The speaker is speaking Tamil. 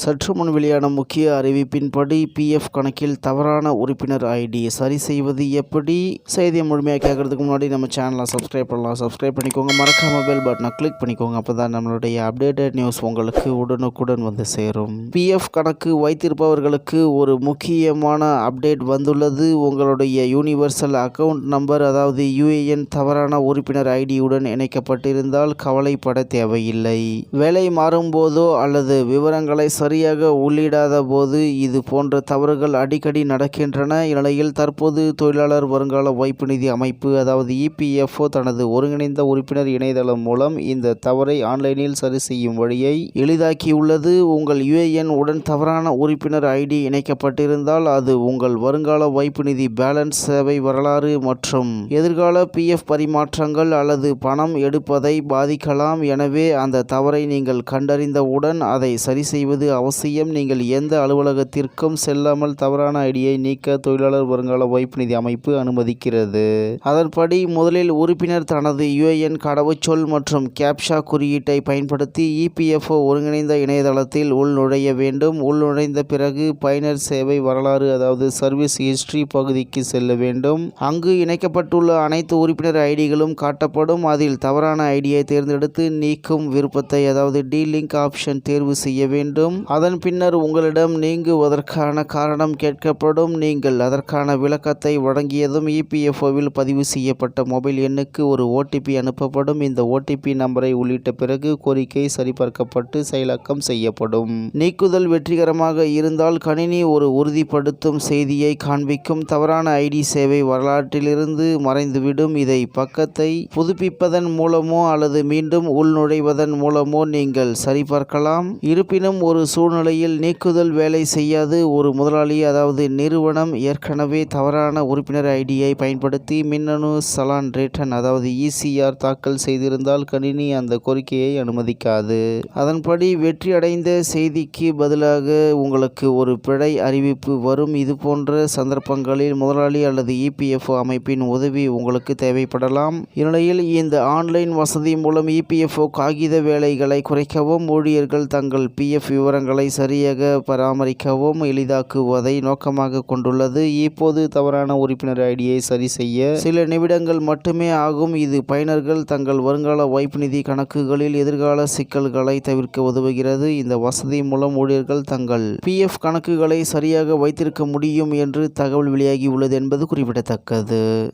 சற்று முன் வெளியான முக்கிய அறிவிப்பின்படி பிஎஃப் கணக்கில் தவறான உறுப்பினர் ஐடி சரி செய்வது எப்படி? செய்தியை முழுமையாக கேட்கறதுக்கு முன்னாடி நம்ம சேனலை சப்ஸ்கிரைப் பண்ணலாம். சப்ஸ்கிரைப் பண்ணிக்கோங்க. மறக்காம பெல் பட்டனை கிளிக் பண்ணிக்கோங்க. அப்போ தான் நம்மளுடைய அப்டேட்டட் நியூஸ் உங்களுக்கு உடனுக்குடன் வந்து சேரும். பிஎஃப் கணக்கு வைத்திருப்பவர்களுக்கு ஒரு முக்கியமான அப்டேட் வந்துள்ளது. உங்களுடைய யூனிவர்சல் அக்கவுண்ட் நம்பர் அதாவது யூஏஎன் தவறான உறுப்பினர் ஐடியுடன் இணைக்கப்பட்டிருந்தால் கவலைப்பட தேவையில்லை. வேலை மாறும்போதோ அல்லது விவரங்களை சரியாக உள்ளிடாத போது இது போன்ற தவறுகள் அடிக்கடி நடக்கின்றன. இந்நிலையில் தற்போது தொழிலாளர் வருங்கால வைப்பு நிதி அமைப்பு அதாவது இபிஎஃப்ஓ தனது ஒருங்கிணைந்த உறுப்பினர் இணையதளம் மூலம் இந்த தவறை ஆன்லைனில் சரி செய்யும் வழியை எளிதாக்கியுள்ளது. உங்கள் யுஏஎன் உடன் தவறான உறுப்பினர் ஐடி இணைக்கப்பட்டிருந்தால் அது உங்கள் வருங்கால வைப்பு நிதி பேலன்ஸ் சேவை வரலாறு மற்றும் எதிர்கால பிஎஃப் பரிமாற்றங்கள் அல்லது பணம் எடுப்பதை பாதிக்கலாம். எனவே அந்த தவறை நீங்கள் கண்டறிந்தவுடன் அதை சரி செய்வது அவசியம். நீங்கள் எந்த அலுவலகத்திற்கும் செல்லாமல் தவறான ஐடியை நீக்க தொழிலாளர் வருங்கால வைப்பு நிதி அமைப்பு அனுமதிக்கிறது. அதன்படி முதலில் உறுப்பினர் தனது யுஏஎன் கடவுச்சொல் மற்றும் கேப்ஷா குறியீட்டை பயன்படுத்தி இபிஎஃப்ஓ ஒருங்கிணைந்த இணையதளத்தில் உள்நுழைய வேண்டும். உள்நுழைந்த பிறகு பயனர் சேவை வரலாறு அதாவது சர்வீஸ் ஹிஸ்டரி பகுதிக்கு செல்ல வேண்டும். அங்கு இணைக்கப்பட்டுள்ள அனைத்து உறுப்பினர் ஐடிகளும் காட்டப்படும். அதில் தவறான ஐடியை தேர்ந்தெடுத்து நீக்கும் விருப்பத்தை அதாவது டி லிங்க் ஆப்ஷன் தேர்வு செய்ய வேண்டும். அதன் பின்னர் உங்களிடம் நீங்குவதற்கான காரணம் கேட்கப்படும். நீங்கள் அதற்கான விளக்கத்தை வழங்கியதும் இபிஎஃப்ஓவில் பதிவு செய்யப்பட்ட மொபைல் எண்ணுக்கு ஒரு ஓடிபி அனுப்பப்படும். இந்த ஓடிபி நம்பரை உள்ளிட்ட பிறகு கோரிக்கை சரிபார்க்கப்பட்டு செயலாக்கம் செய்யப்படும். நீக்குதல் வெற்றிகரமாக இருந்தால் கணினி ஒரு உறுதிப்படுத்தும் செய்தியை காண்பிக்கும். தவறான ஐடி சேவை வரலாற்றிலிருந்து மறைந்துவிடும். இதை பக்கத்தை புதுப்பிப்பதன் மூலமோ அல்லது மீண்டும் உள்நுழைவதன் மூலமோ நீங்கள் சரிபார்க்கலாம். இருப்பினும் ஒரு சூழ்நிலையில் நீக்குதல் வேலை செய்யாது. ஒரு முதலாளி அதாவது நிறுவனம் ஏற்கனவே தவறான உறுப்பினர் ஐடியை பயன்படுத்தி மின்னணு சலான் ரிட்டர்ன் அதாவது இசிஆர் தாக்கல் செய்திருந்தால் கணினி அந்த கோரிக்கையை அனுமதிக்காது. அதன்படி வெற்றி அடைந்த செய்திக்கு பதிலாக உங்களுக்கு ஒரு பிழை அறிவிப்பு வரும். இது போன்ற சந்தர்ப்பங்களில் முதலாளி அல்லது இபிஎஃப்ஓ அமைப்பின் உதவி உங்களுக்கு தேவைப்படலாம். இந்நிலையில் இந்த ஆன்லைன் வசதி மூலம் இபிஎஃப்ஓ காகித வேலைகளை குறைக்கவும் ஊழியர்கள் தங்கள் பிஎஃப் விவரங்கள் சரியாக பராமரிக்கவும் எளிதாக்குவதை நோக்கமாக கொண்டுள்ளது. இப்போது தவறான உறுப்பினர் ஐடியை சரி செய்ய சில நிமிடங்கள் மட்டுமே ஆகும். இது பயனர்கள் தங்கள் வருங்கால வைப்பு நிதி கணக்குகளில் எதிர்கால சிக்கல்களை தவிர்க்க உதவுகிறது. இந்த வசதி மூலம் ஊழியர்கள் தங்கள் பிஎஃப் கணக்குகளை சரியாக வைத்திருக்க முடியும் என்று தகவல் வெளியாகி உள்ளது என்பது குறிப்பிடத்தக்கது.